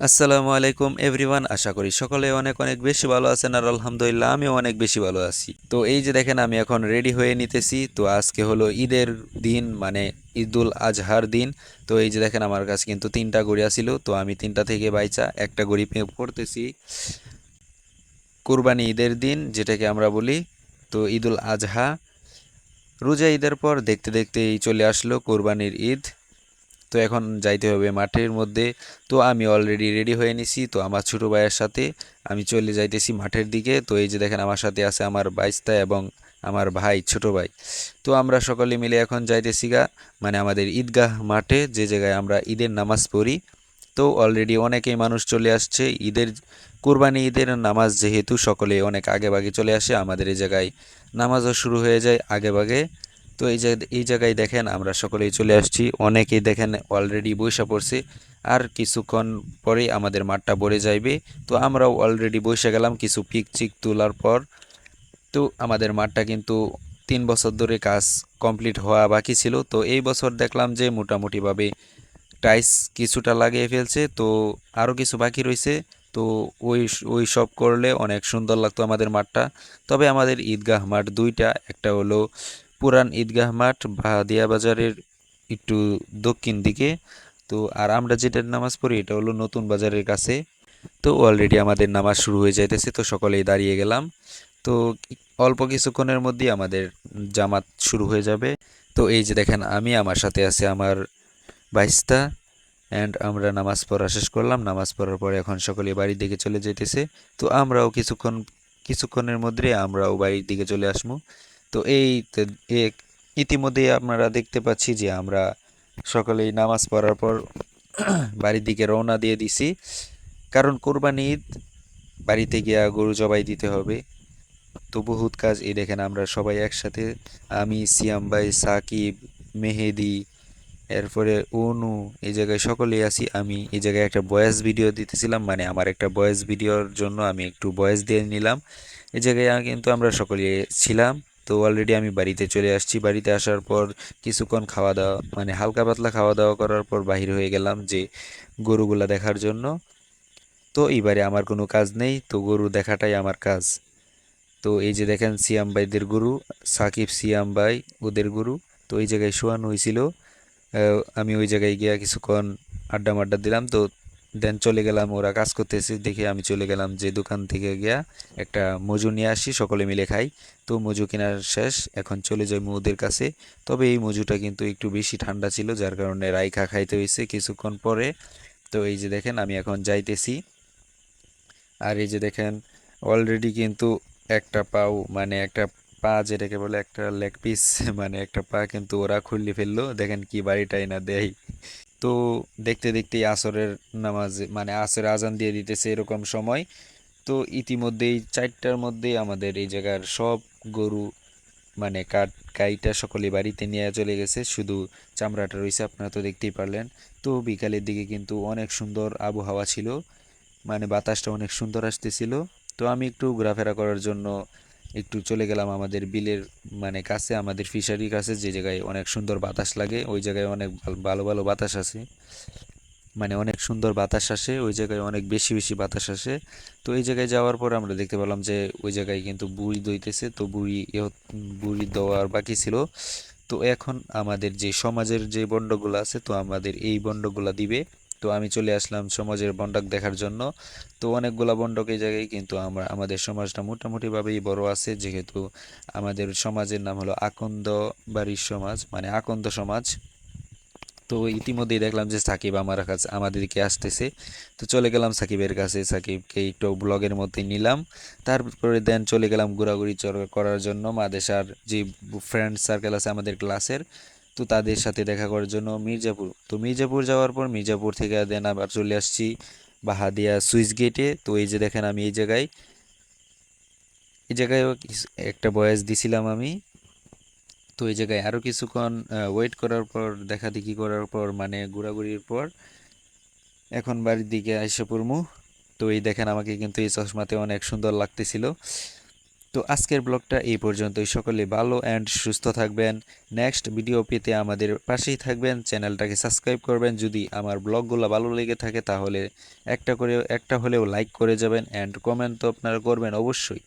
আসসালামু আলাইকুম এভরিওয়ান আশা করি সকলে অনেক অনেক বেশি ভালো আছেন আর আলহামদুলিল্লাহ আমিও অনেক বেশি ভালো আছি। তো এই যে দেখেন, আমি এখন রেডি হয়ে নিতেছি। তো আজকে হলো ঈদের দিন মানে ঈদুল আজহার দিন। তো এই যে দেখেন, আমার কাছে কিন্তু তিনটা গড়ি ছিল তো আমি তিনটা থেকে বাইচা একটা গড়ি পে করতেছি। কুরবানি ঈদের দিন, যেটাকে আমরা বলি, তো ঈদুল আজহা। রোজা ঈদের পর দেখতে দেখতে এই চলে আসলো কোরবানির ঈদ। তো এখন যাইতে হবে মাঠের মধ্যে। তো আমি অলরেডি রেডি হয়ে নিছি। তো আমার ছোটো ভাইয়ের সাথে আমি চলে যাইতেছি মাঠের দিকে। তো এই যে দেখেন আমার সাথে আছে আমার বাইস্তা এবং আমার ভাই, ছোট ভাই। তো আমরা সকলে মিলে এখন যাইতেছি গা মানে আমাদের ঈদগাহ মাঠে, যে জায়গায় আমরা ঈদের নামাজ পড়ি। তো অলরেডি অনেকেই মানুষ চলে আসছে। ঈদের, কুরবানি ঈদের নামাজ যেহেতু সকলে অনেক আগে ভাগে চলে আসে, আমাদের এই জায়গায় নামাজও শুরু হয়ে যায় আগে ভাগে। তো এই যে এই জায়গায় দেখেন আমরা সকলেই চলে আসছি। অনেকেই দেখেন অলরেডি বৈশা পড়ছে, আর কিছুক্ষণ পরেই আমাদের মাঠটা ভরে যাইবে। তো আমরাও অলরেডি বসে গেলাম কিছু পিক চিক তোলার পর। তো আমাদের মাঠটা কিন্তু তিন বছর ধরে কাজ কমপ্লিট হওয়া বাকি ছিল। তো এই বছর দেখলাম যে মোটামুটিভাবে টাইস কিছুটা লাগিয়ে ফেলছে। তো আরও কিছু বাকি রয়েছে তো ওই ওই সব করলে অনেক সুন্দর লাগতো আমাদের মাঠটা। তবে আমাদের ঈদগাহ মাঠ দুইটা, একটা হলো পুরান ঈদগাহ মাঠ ভাদিয়া বাজারের একটু দক্ষিণ দিকে। তো আর আমরা যেটা নামাজ পড়ি, এটা হলো নতুন বাজারের কাছে। তো অলরেডি আমাদের নামাজ শুরু হয়ে যাইতেছে, তো সকলেই দাঁড়িয়ে গেলাম। তো অল্প কিছুক্ষণের মধ্যেই আমাদের জামাত শুরু হয়ে যাবে। তো এই যে দেখেন, আমি আমার সাথে আছে আমার বাইস্তা অ্যান্ড আমরা নামাজ পড়া শেষ করলাম। নামাজ পড়ার পরে এখন সকলে বাড়ির দিকে চলে যেতেছে তো আমরাও কিছুক্ষণ, কিছুক্ষণের মধ্যে আমরাও বাড়ির দিকে চলে আসব তো এই ইতিমধ্যেই আপনারা দেখতে পাচ্ছি যে আমরা সকলেই নামাজ পড়ার পর বাড়ির দিকে রওনা দিয়ে দিছি। কারণ কোরবানি ঈদ বাড়িতে গিয়া গরু জবাই দিতে হবে। তো বহুত কাজ, এই দেখেন আমরা সবাই একসাথে, আমি, সিয়াম ভাই, সাকিব, মেহেদি, এরপরে অনু, এই জায়গায় সকলেই আছি। আমি এই জায়গায় একটা ভয়েস ভিডিও দিতেছিলাম মানে আমার একটা ভয়েস ভিডিওর জন্য আমি একটু ভয়েস দিয়ে নিলাম। এই জায়গায় কিন্তু আমরা সকলে ছিলাম। তো অলরেডি আমি বাড়িতে চলে আসছি। বাড়িতে আসার পর কিছুক্ষণ খাওয়া দাওয়া মানে হালকা পাতলা খাওয়া দাওয়া করার পর বাহির হয়ে গেলাম যে গরুগুলা দেখার জন্য। তো এবারে আমার কোনো কাজ নেই, তো গরু দেখাটাই আমার কাজ। তো এই যে দেখেন সিয়াম ভাইদের গরু, সাকিব সিয়াম ভাই, ওদের গরু, তো ওই জায়গায় শোয়ানো হয়েছিল আমি ওই জায়গায় গিয়া কিছুক্ষণ আড্ডা মাড্ডা দিলাম, তো দেন চলে গেলাম, ওরা কাজ করতেছে, দেখে আমি চলে গেলাম যে দোকান থেকে গিয়া একটা মজু নিয়ে আসি, সকলে মিলে খাই। তো মজু কেনার শেষ, এখন চলে যাই মৌদের কাছে। তবে এই মজুটা কিন্তু একটু বেশি ঠান্ডা ছিল, যার কারণে রাইখা খাইতে হয়েছে কিছুক্ষণ পরে। তো এই যে দেখেন, আমি এখন যাইতেছি। আর এই যে দেখেন অলরেডি কিন্তু একটা পাও মানে একটা পা যেটাকে বলে একটা লেগ পিস মানে একটা পা কিন্তু ওরা খুললে ফেলল। দেখেন কি বাড়িটাই না দেয়। তো দেখতে দেখতেই আসরের নামাজ মানে আসরের আজান দিয়ে দিতেছে এরকম সময়। তো ইতিমধ্যেই চারটার মধ্যেই আমাদের এই জায়গার সব গরু মানে কাঠ, গাইটা সকলে বাড়িতে নিয়ে চলে গেছে। শুধু চামড়াটা রয়েছে, আপনারা তো দেখতেই পারলেন। তো বিকালের দিকে কিন্তু অনেক সুন্দর আবহাওয়া ছিল মানে বাতাসটা অনেক সুন্দর আসতেছিল। তো আমি একটু ঘোরাফেরা করার জন্য একটু চলে গেলাম আমাদের বিলের মানে কাছে, আমাদের ফিশারির কাছে, যে জায়গায় অনেক সুন্দর বাতাস লাগে, ওই জায়গায় অনেক ভালো ভালো বাতাস আছে মানে অনেক সুন্দর বাতাস আসে, ওই জায়গায় অনেক বেশি বেশি বাতাস আসে। তো এই জায়গায় যাওয়ার পর আমরা দেখতে পেলাম যে, ওই জায়গায় কিন্তু বুড়ি দইতেছে, তো বুড়ি বুড়ি দেওয়ার বাকি ছিল। তো এখন আমাদের যে সমাজের যে বন্ডগুলো আছে, তো আমাদের এই বন্ডগুলো দিবে। তো আমি চলে আসলাম সমাজের বন্ডক দেখার জন্য। তো অনেকগুলা বন্ডক এই জায়গায় কিন্তু আমরা, আমাদের সমাজটা মোটামুটিভাবেই বড় আছে, যেহেতু আমাদের সমাজের নাম হলো আকন্দ বাড়ির সমাজ মানে আকন্দ সমাজ। তো ইতিমধ্যেই দেখলাম যে সাকিব আমার কাছে, আমাদেরকে আসতেছে। তো চলে গেলাম সাকিবের কাছে, সাকিবকে একটু ব্লগের মধ্যে নিলাম। তারপরে দেন চলে গেলাম ঘোরাঘুরি চর- করার জন্য। মাদেশার যে ফ্রেন্ড সার্কেল আছে আমাদের ক্লাসের তো তাদের সাথে দেখা করার জন্য মির্জাপুর। তো মির্জাপুর যাওয়ার পর মির্জাপুর থেকে দেন আবার চলে আসছি বাহাদিয়া সুইচ গেটে। তো এই যে দেখেন আমি এই জায়গায় এই জায়গায় একটা বয়স দিছিলাম আমি। তো এই জায়গায় আরও কিছুক্ষণ ওয়েট করার পর, দেখা দেখি করার পর মানে ঘোরাঘুরির পর, এখন বাড়ির দিকে আইসা পড়মু। তো এই দেখেন আমাকে কিন্তু এই চশমাতে অনেক সুন্দর লাগতেছিল। তো আজকের ব্লগটা এই পর্যন্তই। সকলে ভালো অ্যান্ড সুস্থ থাকবেন। নেক্সট ভিডিও পেতে আমাদের পাশেই থাকবেন। চ্যানেলটাকে সাবস্ক্রাইব করবেন। যদি আমার ব্লগগুলো ভালো লেগে থাকে তাহলে একটা করে একটা হলেও লাইক করে যাবেন অ্যান্ড কমেন্ট তো আপনারা করবেন অবশ্যই।